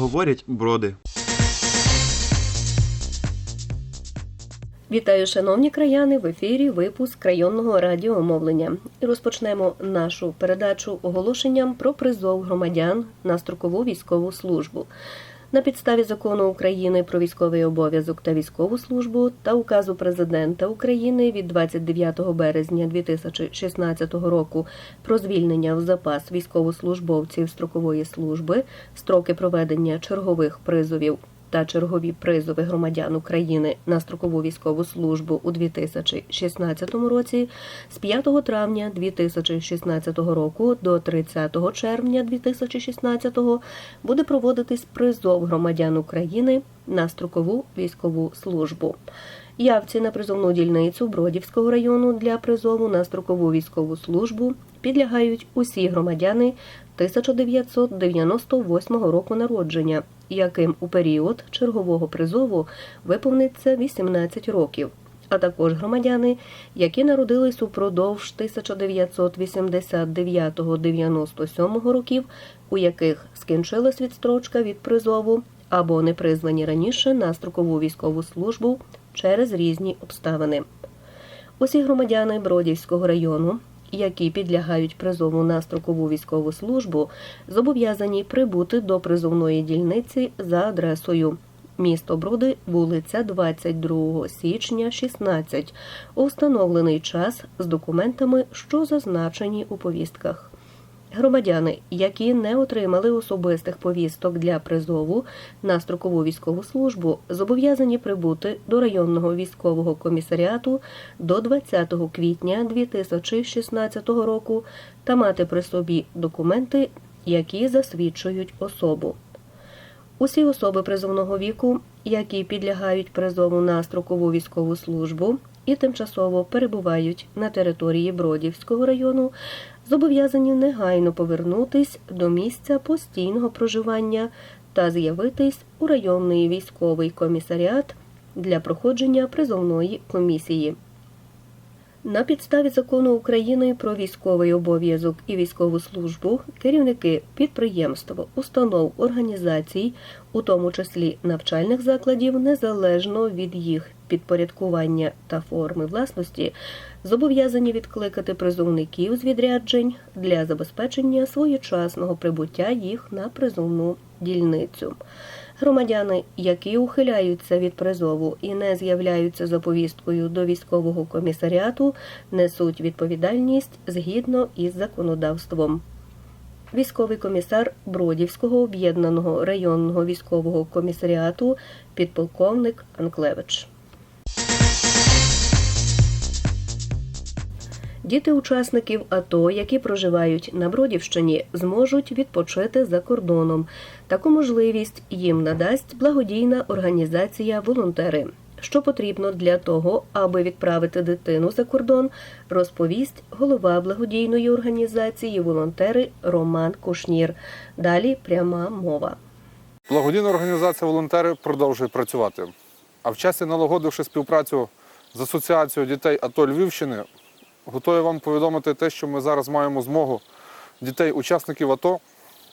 Говорять броди. Вітаю, шановні краяни! В ефірі випуск районного радіомовлення. І розпочнемо нашу передачу оголошенням про призов громадян на строкову військову службу. На підставі закону України про військовий обов'язок та військову службу та указу президента України від 29 березня 2016 року про звільнення в запас військовослужбовців строкової служби, строки проведення чергових призовів та чергові призови громадян України на строкову військову службу у 2016 році з 5 травня 2016 року до 30 червня 2016 буде проводитись призов громадян України на строкову військову службу. Явці на призовну дільницю Бродівського району для призову на строкову військову службу підлягають усі громадяни 1998 року народження, яким у період чергового призову виповниться 18 років, а також громадяни, які народились упродовж 1989-97 років, у яких скінчилась відстрочка від призову або не призвані раніше на строкову військову службу через різні обставини. Усі громадяни Бродівського району, які підлягають призову на строкову військову службу, зобов'язані прибути до призовної дільниці за адресою. Місто Броди, вулиця 22 січня, 16, у встановлений час з документами, що зазначені у повістках. Громадяни, які не отримали особистих повісток для призову на строкову військову службу, зобов'язані прибути до районного військового комісаріату до 20 квітня 2016 року та мати при собі документи, які засвідчують особу. Усі особи призовного віку, які підлягають призову на строкову військову службу і тимчасово перебувають на території Бродівського району, зобов'язані негайно повернутись до місця постійного проживання та з'явитись у районний військовий комісаріат для проходження призовної комісії. На підставі закону України про військовий обов'язок і військову службу керівники підприємств, установ, організацій, у тому числі навчальних закладів, незалежно від їх підпорядкування та форми власності, зобов'язані відкликати призовників з відряджень для забезпечення своєчасного прибуття їх на призовну дільницю. Громадяни, які ухиляються від призову і не з'являються за повісткою до військового комісаріату, несуть відповідальність згідно із законодавством. Військовий комісар Бродівського об'єднаного районного військового комісаріату підполковник Анклевич. Діти учасників АТО, які проживають на Бродівщині, зможуть відпочити за кордоном. Таку можливість їм надасть благодійна організація Волонтери. Що потрібно для того, аби відправити дитину за кордон, розповість голова благодійної організації Волонтери Роман Кушнір. Далі пряма мова. Благодійна організація волонтери продовжує працювати. А в часі налагодивши співпрацю з асоціацією дітей АТО Львівщини, готові вам повідомити те, що ми зараз маємо змогу дітей-учасників АТО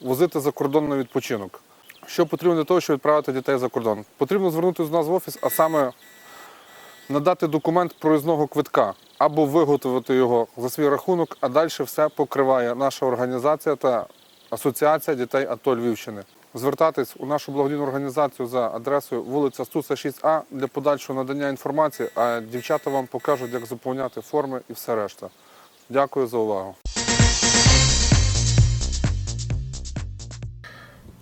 возити за кордон на відпочинок. Що потрібно для того, щоб відправити дітей за кордон? Потрібно звернутися до нас в офіс, а саме надати документ проїзного квитка або виготовити його за свій рахунок, а далі все покриває наша організація та Асоціація дітей АТО Львівщини. Звертатись у нашу благодійну організацію за адресою вулиця Стуса 6А для подальшого надання інформації, а дівчата вам покажуть, як заповняти форми і все решта. Дякую за увагу.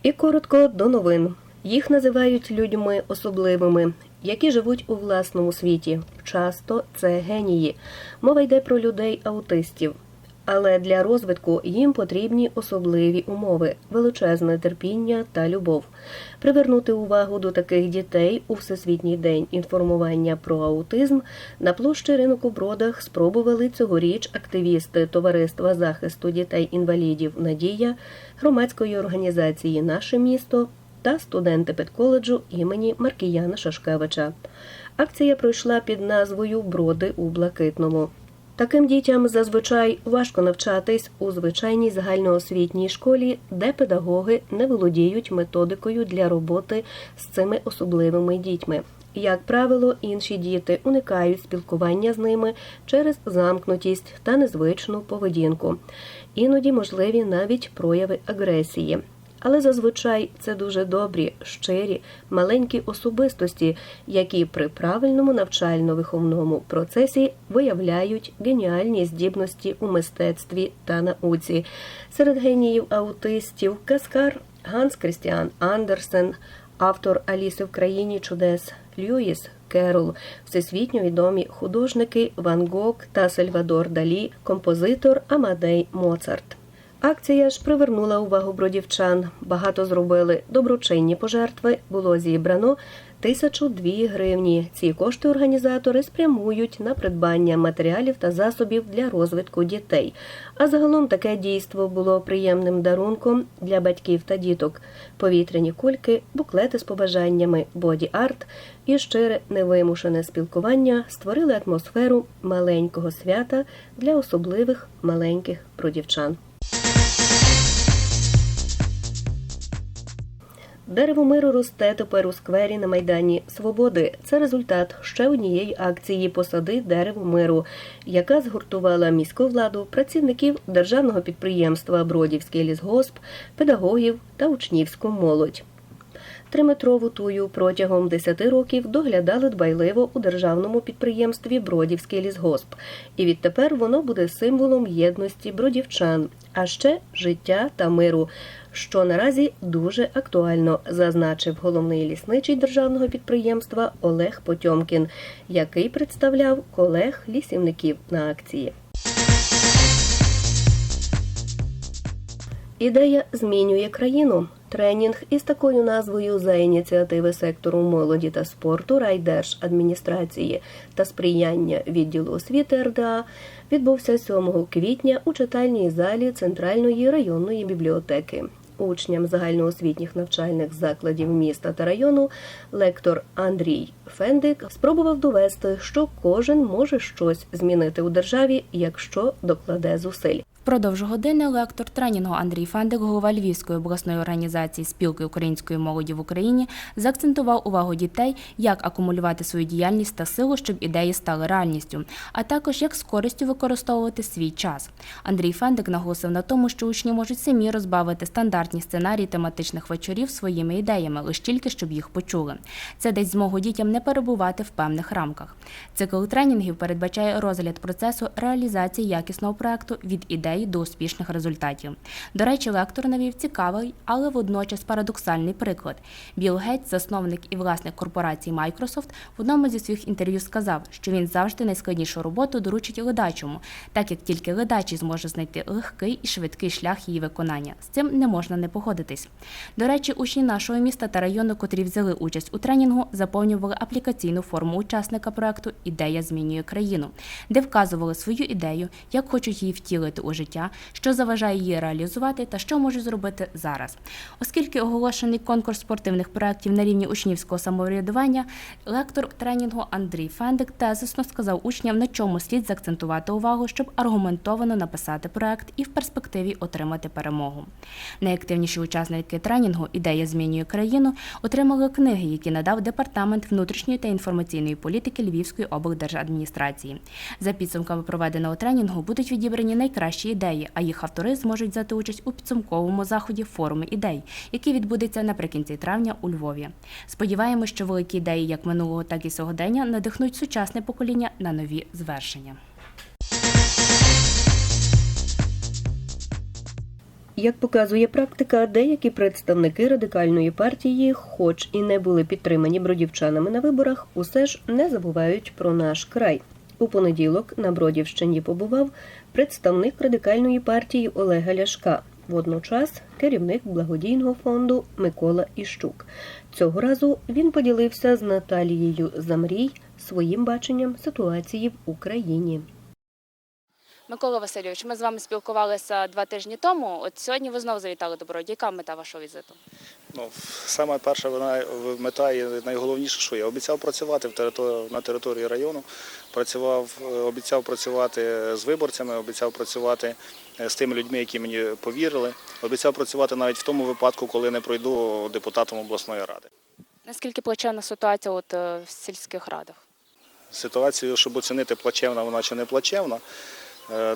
І коротко до новин. Їх називають людьми особливими, які живуть у власному світі. Часто це генії. Мова йде про людей-аутистів. Але для розвитку їм потрібні особливі умови, величезне терпіння та любов. Привернути увагу до таких дітей у Всесвітній день інформування про аутизм на площі ринок у бродах спробували цьогоріч активісти Товариства захисту дітей-інвалідів Надія, громадської організації Наше місто та студенти педколеджу імені Маркіяна Шашкевича. Акція пройшла під назвою Броди у Блакитному. Таким дітям зазвичай важко навчатись у звичайній загальноосвітній школі, де педагоги не володіють методикою для роботи з цими особливими дітьми. Як правило, інші діти уникають спілкування з ними через замкнутість та незвичну поведінку. Іноді можливі навіть прояви агресії. Але зазвичай це дуже добрі, щирі, маленькі особистості, які при правильному навчально-виховному процесі виявляють геніальні здібності у мистецтві та науці. Серед геніїв аутистів Каскар Ганс Крістіан Андерсен, автор Аліси в країні чудес Льюіс Керол, всесвітньо відомі художники Ван Гог та Сальвадор Далі, композитор Амадей Моцарт. Акція ж привернула увагу бродівчан. Багато зробили доброчинні пожертви. Було зібрано тисячу дві гривні. Ці кошти організатори спрямують на придбання матеріалів та засобів для розвитку дітей. А загалом таке дійство було приємним дарунком для батьків та діток. Повітряні кульки, буклети з побажаннями, боді-арт і щире невимушене спілкування створили атмосферу маленького свята для особливих маленьких бродівчан. Дерево миру росте тепер у сквері на Майдані Свободи. Це результат ще однієї акції Посади дерево миру, яка згуртувала міську владу, працівників державного підприємства Бродівський лісгосп, педагогів та учнівську молодь. Триметрову тую протягом 10 років доглядали дбайливо у державному підприємстві Бродівський лісгосп, і відтепер воно буде символом єдності бродівчан, а ще життя та миру, що наразі дуже актуально, зазначив головний лісничий державного підприємства Олег Потьомкін, який представляв колег лісівників на акції. Ідея змінює країну. Тренінг із такою назвою за ініціативи сектору молоді та спорту райдержадміністрації та сприяння відділу освіти РДА відбувся 7 квітня у читальній залі Центральної районної бібліотеки. Учням загальноосвітніх навчальних закладів міста та району лектор Андрій Фендик спробував довести, що кожен може щось змінити у державі, якщо докладе зусиль. Впродовж години лектор тренінгу Андрій Фендик, голова Львівської обласної організації спілки української молоді в Україні, заакцентував увагу дітей, як акумулювати свою діяльність та силу, щоб ідеї стали реальністю, а також як з користю використовувати свій час. Андрій Фендик наголосив на тому, що учні можуть самі розбавити стандартні сценарії тематичних вечорів своїми ідеями, лише тільки щоб їх почули. Це дасть змогу дітям не перебувати в певних рамках. Цикл тренінгів передбачає розгляд процесу реалізації якісного проекту від ідеї до успішних результатів. До речі, лектор навів цікавий, але водночас парадоксальний приклад. Білл Гейтс, засновник і власник корпорації Microsoft, в одному зі своїх інтерв'ю сказав, що він завжди найскладнішу роботу доручить ледачому, так як тільки ледачий зможе знайти легкий і швидкий шлях її виконання. З цим не можна не погодитись. До речі, учні нашого міста та району, котрі взяли участь у тренінгу, заповнювали аплікаційну форму учасника проекту Ідея змінює країну, де вказували свою ідею, як хочуть її втілити у життя, що заважає її реалізувати та що можуть зробити зараз. Оскільки оголошений конкурс спортивних проєктів на рівні учнівського самоврядування, лектор тренінгу Андрій Фендик тезисно сказав учням, на чому слід заакцентувати увагу, щоб аргументовано написати проект і в перспективі отримати перемогу. Найактивніші учасники тренінгу Ідея змінює країну отримали книги, які надав департамент внутрішньої та інформаційної політики Львівської облдержадміністрації. За підсумками проведеного тренінгу будуть відібрані найкращі ідеї, а їх автори зможуть взяти участь у підсумковому заході форуми ідей, який відбудеться наприкінці травня у Львові. Сподіваємось, що великі ідеї як минулого, так і сьогодення надихнуть сучасне покоління на нові звершення. Як показує практика, деякі представники радикальної партії, хоч і не були підтримані бродівчанами на виборах, усе ж не забувають про наш край. У понеділок на Бродівщині побував представник радикальної партії Олега Ляшка, водночас керівник благодійного фонду Микола Іщук. Цього разу він поділився з Наталією Замрій своїм баченням ситуації в Україні. Микола Васильович, ми з вами спілкувалися два тижні тому. От сьогодні ви знову завітали до Бороді. Яка мета вашого візиту? Ну, саме перша вона мета і найголовніше, що я обіцяв працювати в територ- на території району. Працював, е, обіцяв працювати з виборцями, обіцяв працювати е, з тими людьми, які мені повірили. Обіцяв працювати навіть в тому випадку, коли не пройду депутатом обласної ради. Наскільки плачевна ситуація от, е, в сільських радах? Ситуацію, щоб оцінити плачевна вона чи не плачевна,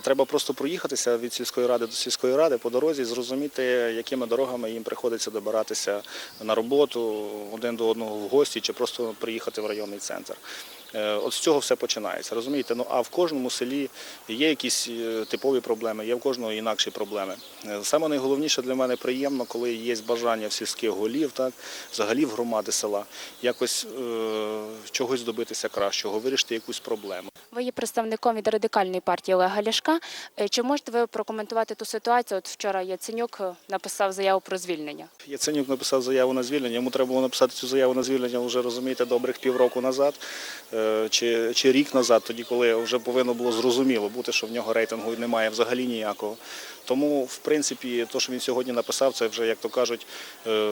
треба просто проїхатися від сільської ради до сільської ради по дорозі, і зрозуміти, якими дорогами їм приходиться добиратися на роботу один до одного в гості чи просто приїхати в районний центр. Е, От з цього все починається, розумієте? Ну а в кожному селі є якісь е, типові проблеми, є в кожного інакші проблеми. Е, Саме найголовніше для мене приємно, коли є бажання в сільських голів, так взагалі в громади села, якось е, чогось добитися кращого, вирішити якусь проблему. Ви є представником від радикальної партії Олега Ляшка. Чи можете ви прокоментувати ту ситуацію? От вчора Яценюк написав заяву про звільнення. Яценюк написав заяву на звільнення. Йому треба було написати цю заяву на звільнення вже розумієте добрих півроку назад чи, чи рік назад, тоді коли вже повинно було зрозуміло бути, що в нього рейтингу немає взагалі ніякого. Тому, в принципі, те, що він сьогодні написав, це вже, як то кажуть, е,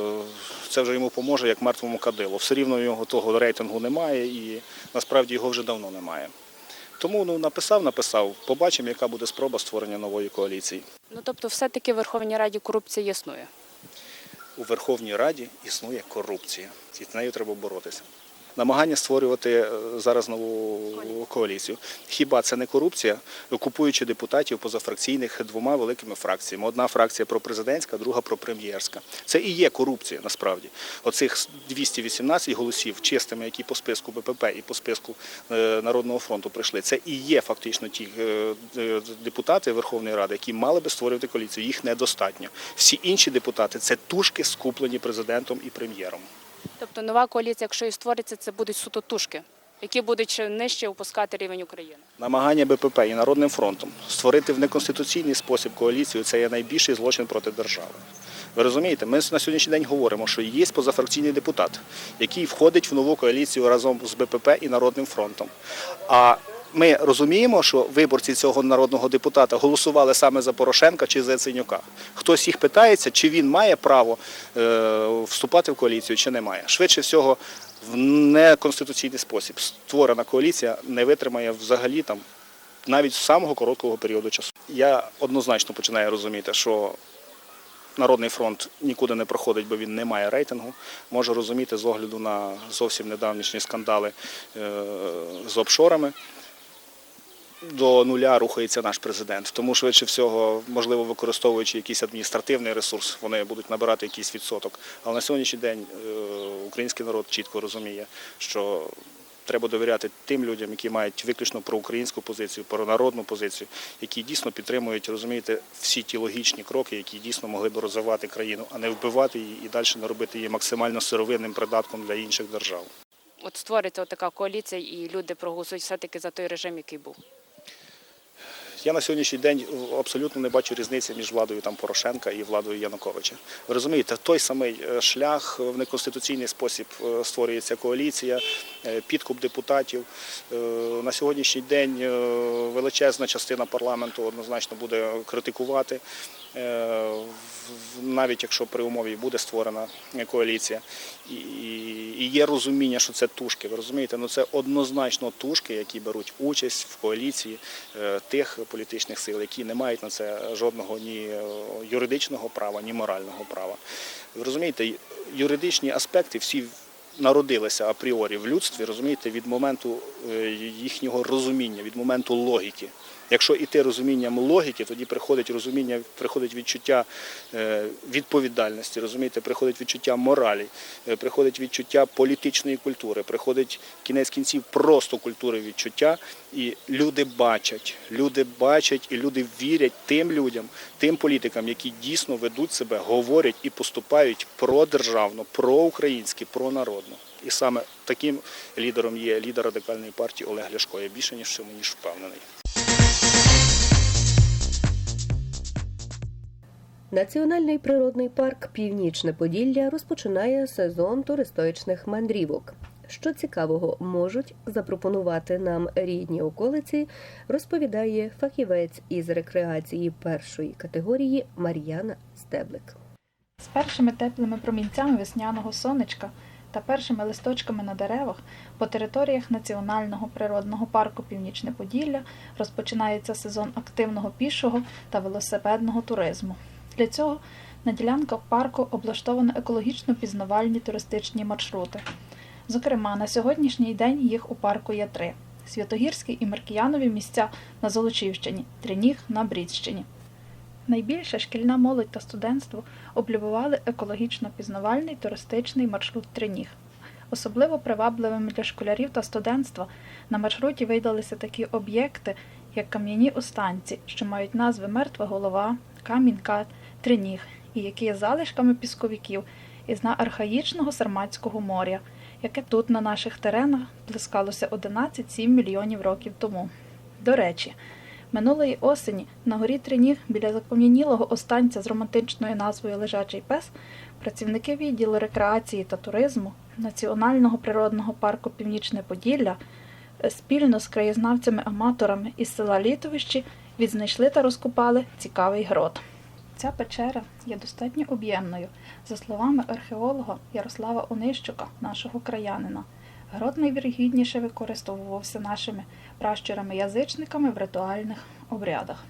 це вже йому поможе як мертвому кадилу. Все рівно в нього того рейтингу немає і насправді його вже давно немає. Тому ну, написав, написав. Побачимо, яка буде спроба створення нової коаліції. Ну тобто, все-таки в Верховній Раді корупція існує. у Верховній Раді існує корупція, і з нею треба боротися. Намагання створювати е, зараз нову коаліцію. Хіба це не корупція, купуючи депутатів позафракційних двома великими фракціями? Одна фракція пропрезидентська, друга пропрем'єрська. Це і є корупція насправді. Оцих 218 голосів чистими, які по списку БПП і по списку е, Народного фронту прийшли. Це і є фактично ті е, депутати Верховної Ради, які мали би створювати коаліцію. Їх недостатньо. Всі інші депутати це тушки, скуплені президентом і прем'єром. Тобто нова коаліція, якщо і створиться, це будуть суто тушки, які будуть нижче опускати рівень України. Намагання БПП і Народним фронтом створити в неконституційний спосіб коаліцію це є найбільший злочин проти держави. Ви розумієте, ми на сьогоднішній день говоримо, що є позафракційний депутат, який входить в нову коаліцію разом з БПП і Народним фронтом. А ми розуміємо, що виборці цього народного депутата голосували саме за Порошенка чи за Яценюка. Хтось їх питається, чи він має право е, вступати в коаліцію, чи не має. Швидше всього, в неконституційний спосіб створена коаліція не витримає взагалі там навіть самого короткого періоду часу. Я однозначно починаю розуміти, що Народний фронт нікуди не проходить, бо він не має рейтингу. Можу розуміти з огляду на зовсім недавнішні скандали е, з офшорами. До нуля рухається наш президент. Тому швидше всього, можливо, використовуючи якийсь адміністративний ресурс, вони будуть набирати якийсь відсоток. Але на сьогоднішній день е, український народ чітко розуміє, що треба довіряти тим людям, які мають виключно проукраїнську позицію, пронародну позицію, які дійсно підтримують, розумієте, всі ті логічні кроки, які дійсно могли б розвивати країну, а не вбивати її і далі не робити її максимально сировинним придатком для інших держав. От створиться така коаліція, і люди проголосують все-таки за той режим, який був. Я на сьогоднішній день абсолютно не бачу різниці між владою там Порошенка і владою Януковича. Ви розумієте, той самий е, шлях в неконституційний спосіб е, створюється коаліція, е, підкуп депутатів. На сьогоднішній день величезна частина парламенту однозначно буде критикувати, навіть якщо при умові буде створена коаліція. І, є розуміння, що це тушки. Ви розумієте, ну це однозначно тушки, які беруть участь в коаліції е, тих політичних сил, які не мають на це жодного ні е, юридичного права, ні морального права. Ви розумієте, юридичні аспекти всі народилися апріорі в людстві, розумієте, від моменту е, їхнього розуміння, від моменту логіки. Якщо іти розумінням логіки, тоді приходить розуміння, приходить відчуття е, відповідальності, розумієте, приходить відчуття моралі, е, приходить відчуття політичної культури, приходить кінець кінців просто культури відчуття, і люди бачать, люди бачать і люди вірять тим людям, тим політикам, які дійсно ведуть себе, говорять і поступають продержавно, проукраїнськи, пронародно. І саме таким лідером є лідер радикальної партії Олег Ляшко. Я більше ніж ніж впевнений. Національний природний парк Північне Поділля розпочинає сезон туристичних мандрівок. Що цікавого можуть запропонувати нам рідні околиці, розповідає фахівець із рекреації першої категорії Мар'яна Стеблик. З першими теплими промінцями весняного сонечка та першими листочками на деревах по територіях Національного природного парку Північне Поділля розпочинається сезон активного пішого та велосипедного туризму. Для цього на ділянках парку облаштовано екологічно пізнавальні туристичні маршрути. Зокрема, на сьогоднішній день їх у парку є три: Святогірський і Маркіянові місця на Золочівщині, Триніг на Брідщині. Найбільше шкільна молодь та студентство облюбували екологічно пізнавальний туристичний маршрут Триніг. Особливо привабливими для школярів та студентства на маршруті видалися такі об'єкти, як кам'яні останці, що мають назви Мертва голова, Камінка, Триніг, і які є залишками пісковиків із на архаїчного Сарматського моря, яке тут на наших теренах плескалося 11-7 мільйонів років тому. До речі, Минулої осені на горі Триніг біля закам'янілого останця з романтичною назвою Лежачий пес працівники відділу рекреації та туризму Національного природного парку Північне Поділля спільно з краєзнавцями-аматорами із села Літовищі відзнайшли та розкопали цікавий грот. Ця печера є достатньо об'ємною, за словами археолога Ярослава Онищука, нашого краянина. Грот найвірогідніше використовувався нашими пращурами-язичниками в ритуальних обрядах.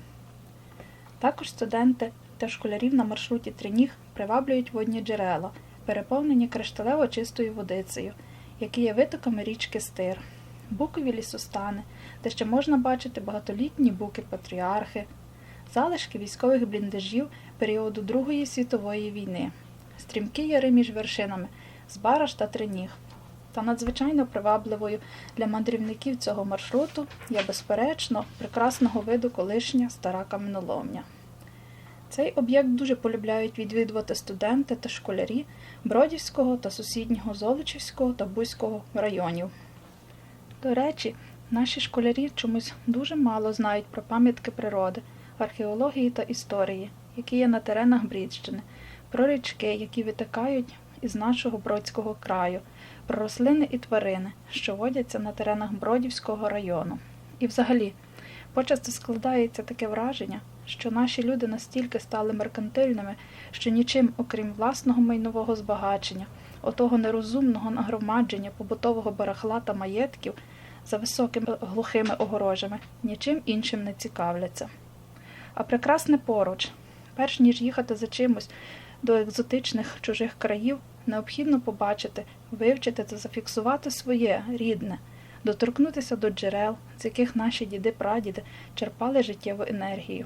Також студенти та школярів на маршруті Триніг приваблюють водні джерела, переповнені кришталево чистою водицею, які є витоками річки Стир, букові лісостани, де ще можна бачити багатолітні буки-патріархи, залишки військових бліндажів періоду Другої світової війни, стрімкі яри між вершинами Збараш та Триніг. Та надзвичайно привабливою для мандрівників цього маршруту є, безперечно, прекрасного виду колишня стара каменоломня. Цей об'єкт дуже полюбляють відвідувати студенти та школярі Бродівського та сусіднього Золочівського та Бузького районів. До речі, наші школярі чомусь дуже мало знають про пам'ятки природи, археології та історії, які є на теренах Брідщини, про річки, які витикають із нашого Бродського краю, про рослини і тварини, що водяться на теренах Бродівського району. І взагалі, почасто складається таке враження, що наші люди настільки стали меркантильними, що нічим, окрім власного майнового збагачення, отого нерозумного нагромадження побутового барахла та маєтків за високими глухими огорожами, нічим іншим не цікавляться. А прекрасне поруч, перш ніж їхати за чимось до екзотичних чужих країв, необхідно побачити, вивчити та зафіксувати своє рідне, доторкнутися до джерел, з яких наші діди-прадіди черпали життєву енергію.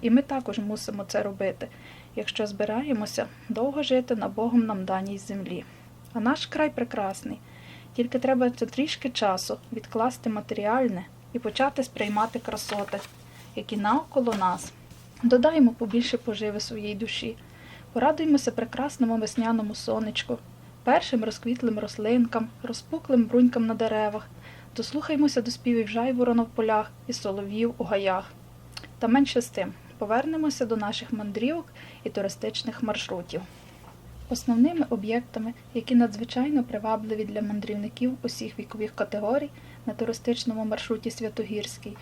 І ми також мусимо це робити, якщо збираємося довго жити на Богом нам даній землі. А наш край прекрасний, тільки треба трішки часу відкласти матеріальне і почати сприймати красоти, які навколо нас. Додаймо побільше поживи своїй душі, порадуймося прекрасному весняному сонечку, першим розквітлим рослинкам, розпуклим брунькам на деревах, дослухаймося до співів жайворона в полях і солов'їв у гаях. Та менше з тим, повернемося до наших мандрівок і туристичних маршрутів. Основними об'єктами, які надзвичайно привабливі для мандрівників усіх вікових категорій на туристичному маршруті Святогірський,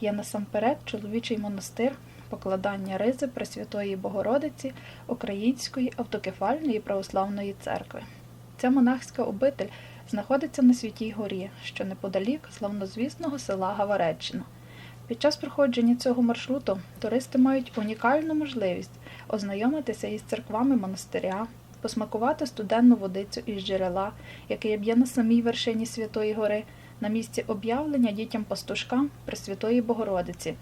є насамперед чоловічий монастир, покладання ризи Пресвятої Богородиці Української автокефальної православної церкви. Ця монахська обитель знаходиться на Святій Горі, що неподалік славнозвісного села Гавареччина. Під час проходження цього маршруту туристи мають унікальну можливість ознайомитися із церквами монастиря, посмакувати студенну водицю із джерела, яке б'є на самій вершині Святої Гори, на місці об'явлення дітям пастушкам Пресвятої Богородиці,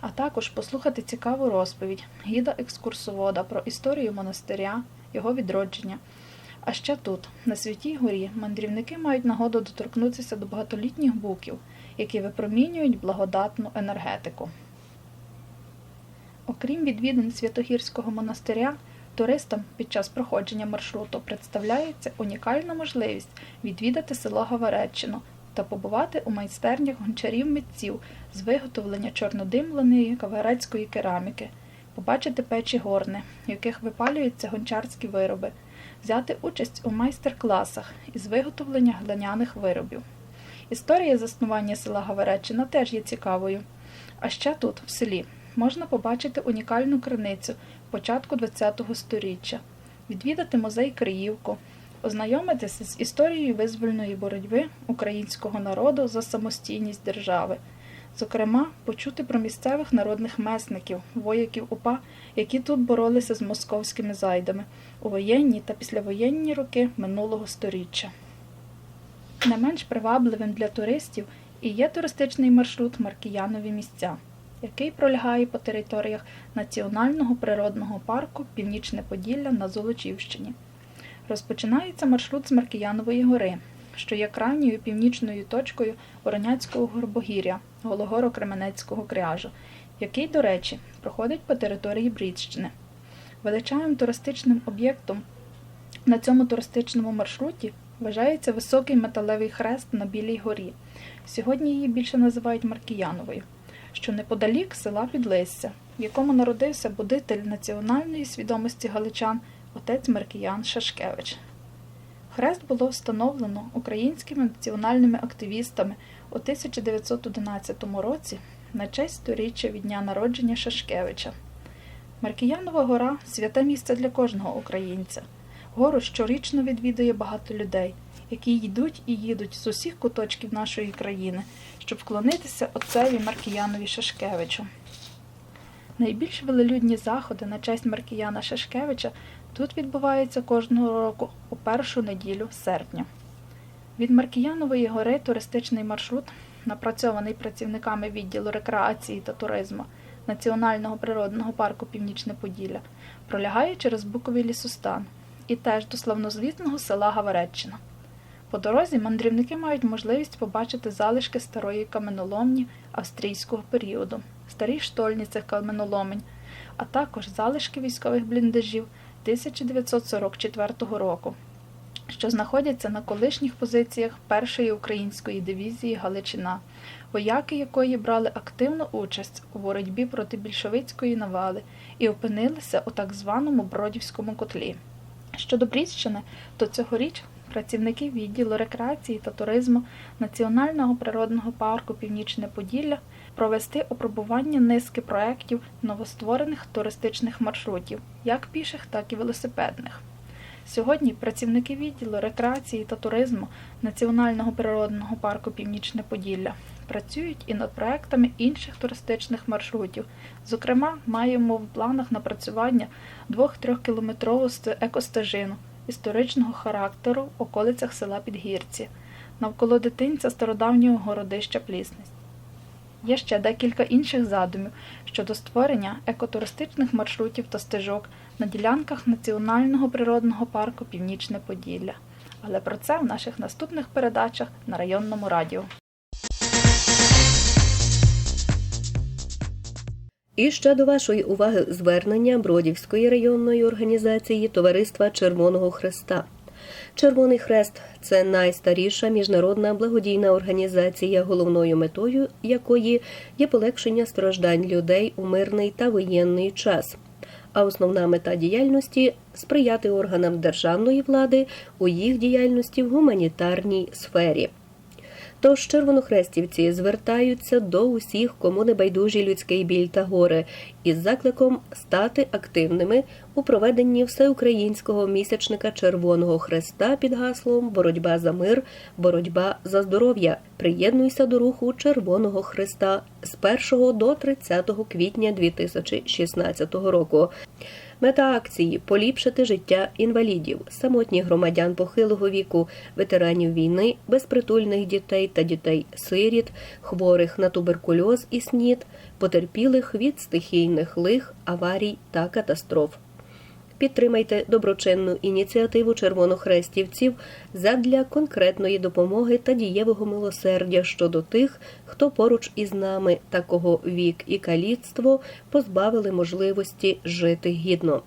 а також послухати цікаву розповідь гіда екскурсовода про історію монастиря, його відродження. А ще тут, на Святій Горі, мандрівники мають нагоду доторкнутися до багатолітніх буків, які випромінюють благодатну енергетику. Окрім відвідин Святогірського монастиря, туристам під час проходження маршруту представляється унікальна можливість відвідати село Гавареччину та побувати у майстернях гончарів митців з виготовлення чорнодимленої каварецької кераміки, побачити печі горни, в яких випалюються гончарські вироби, взяти участь у майстер-класах із виготовлення глиняних виробів. Історія заснування села Гавереччина теж є цікавою. А ще тут, в селі, можна побачити унікальну криницю початку ХХ століття, відвідати музей Криївку, ознайомитися з історією визвольної боротьби українського народу за самостійність держави. Зокрема, почути про місцевих народних месників, вояків УПА, які тут боролися з московськими зайдами у воєнні та післявоєнні роки минулого сторіччя. Не менш привабливим для туристів і є туристичний маршрут Маркіянові місця, який пролягає по територіях Національного природного парку Північне Поділля на Золочівщині. Розпочинається маршрут з Маркіянової гори, що є крайньою північною точкою Вороняцького горбогір'я, Гологоро Кременецького кряжу, який, до речі, проходить по території Брідщини. Величавим туристичним об'єктом на цьому туристичному маршруті вважається високий металевий хрест на Білій горі. Сьогодні її більше називають Маркіяновою, що неподалік села Підлисся, в якому народився будитель національної свідомості галичан отець Маркіян Шашкевич. Хрест було встановлено українськими національними активістами у 1911 році на честь сторіччя від дня народження Шашкевича. Маркіянова гора святе місце для кожного українця. Гору щорічно відвідує багато людей, які йдуть і їдуть з усіх куточків нашої країни, щоб вклонитися отцеві Маркіянові Шашкевичу. Найбільш велелюдні заходи на честь Маркіяна Шашкевича тут відбуваються кожного року у першу неділю серпня. Від Маркіянової гори туристичний маршрут, напрацьований працівниками відділу рекреації та туризму Національного природного парку Північне Поділля, пролягає через Буковий лісостан і теж до славнозвісного села Гавареччина. По дорозі мандрівники мають можливість побачити залишки старої каменоломні австрійського періоду, старі штольні цих каменоломень, а також залишки військових бліндажів 1944 року, що знаходяться на колишніх позиціях першої української дивізії Галичина, вояки якої брали активну участь у боротьбі проти більшовицької навали і опинилися у так званому Бродівському котлі. Щодо Брідщини, то цьогоріч працівники відділу рекреації та туризму Національного природного парку Північне Поділля провести опробування низки проєктів новостворених туристичних маршрутів, як піших, так і велосипедних. Сьогодні працівники відділу рекреації та туризму Національного природного парку Північне Поділля працюють і над проектами інших туристичних маршрутів. Зокрема, маємо в планах напрацювання 2-3 кілометрову екостежину історичного характеру в околицях села Підгірці, навколо дитинця стародавнього городища Плісниць. Є ще декілька інших задумів щодо створення екотуристичних маршрутів та стежок на ділянках Національного природного парку Північне Поділля. Але про це в наших наступних передачах на районному радіо. І ще до вашої уваги звернення Бродівської районної організації Товариства Червоного Хреста. Червоний Хрест це найстаріша міжнародна благодійна організація, головною метою якої є полегшення страждань людей у мирний та воєнний час. А основна мета діяльності сприяти органам державної влади у їх діяльності в гуманітарній сфері. Тож червонохрестівці звертаються до усіх, кому не байдужі людський біль та горе, із закликом стати активними у проведенні всеукраїнського місячника Червоного Хреста під гаслом Боротьба за мир, боротьба за здоров'я. Приєднуйся до руху Червоного Хреста з 1 до 30 квітня 2016 року. Мета акції поліпшити життя інвалідів, самотніх громадян похилого віку, ветеранів війни, безпритульних дітей та дітей-сиріт, хворих на туберкульоз і СНІД, потерпілих від стихійних лих, аварій та катастроф. Підтримайте доброчинну ініціативу червонохрестівців задля конкретної допомоги та дієвого милосердя щодо тих, хто поруч із нами та кого вік і каліцтво позбавили можливості жити гідно.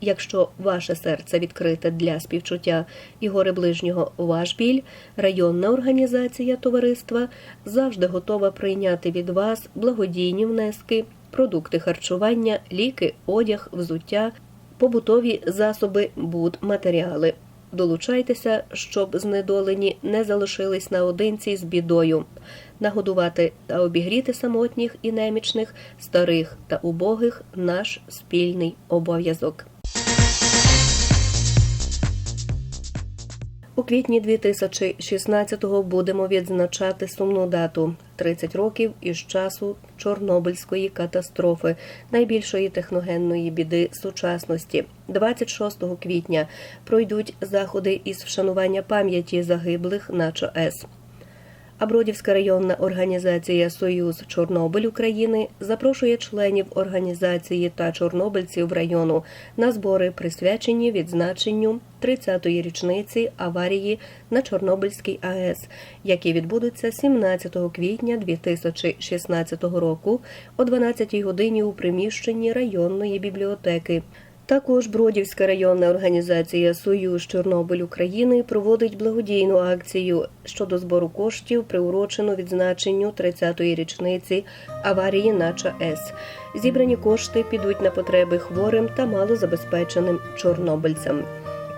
Якщо ваше серце відкрите для співчуття і горе ближнього ваш біль, районна організація товариства завжди готова прийняти від вас благодійні внески, продукти харчування, ліки, одяг, взуття побутові засоби, будматеріали. Долучайтеся, щоб знедолені не залишились наодинці з бідою. Нагодувати та обігріти самотніх і немічних, старих та убогих наш спільний обов'язок. У квітні 2016-го будемо відзначати сумну дату 30 років із часу Чорнобильської катастрофи, найбільшої техногенної біди сучасності. 26 квітня пройдуть заходи із вшанування пам'яті загиблих на ЧАЕС. А Бродівська районна організація Союз Чорнобиль України запрошує членів організації та чорнобильців району на збори, присвячені відзначенню 30-ї річниці аварії на Чорнобильській АЕС, які відбудуться 17 квітня 2016 року о 12 годині у приміщенні районної бібліотеки. Також Бродівська районна організація Союз Чорнобиль України проводить благодійну акцію щодо збору коштів, приурочену відзначенню 30-ї річниці аварії на ЧАЕС. Зібрані кошти підуть на потреби хворим та малозабезпеченим чорнобильцям.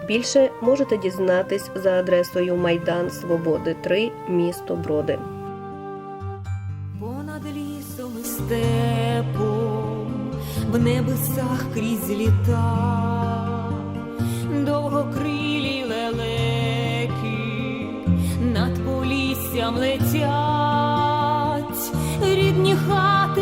Більше можете дізнатись за адресою Майдан Свободи 3, місто Броди. Понад лісом і степом, в небесах крізь літа, довгокрилі лелеки над поліссям летять, рідні хати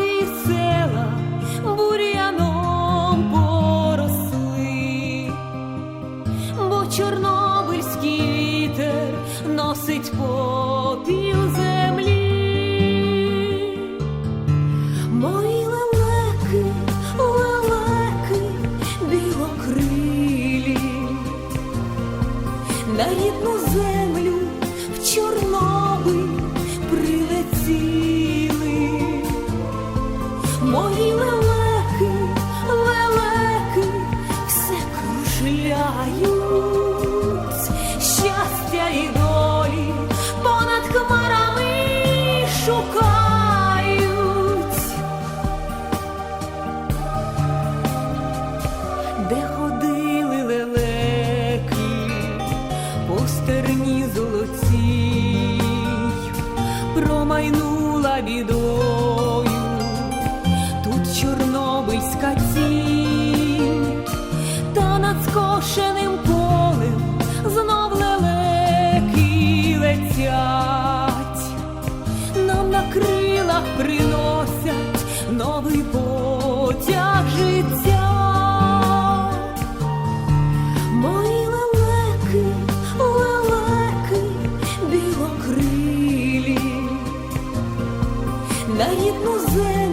на рідну землю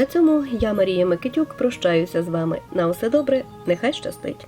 На цьому я, Марія Микитюк, прощаюся з вами. На усе добре, нехай щастить.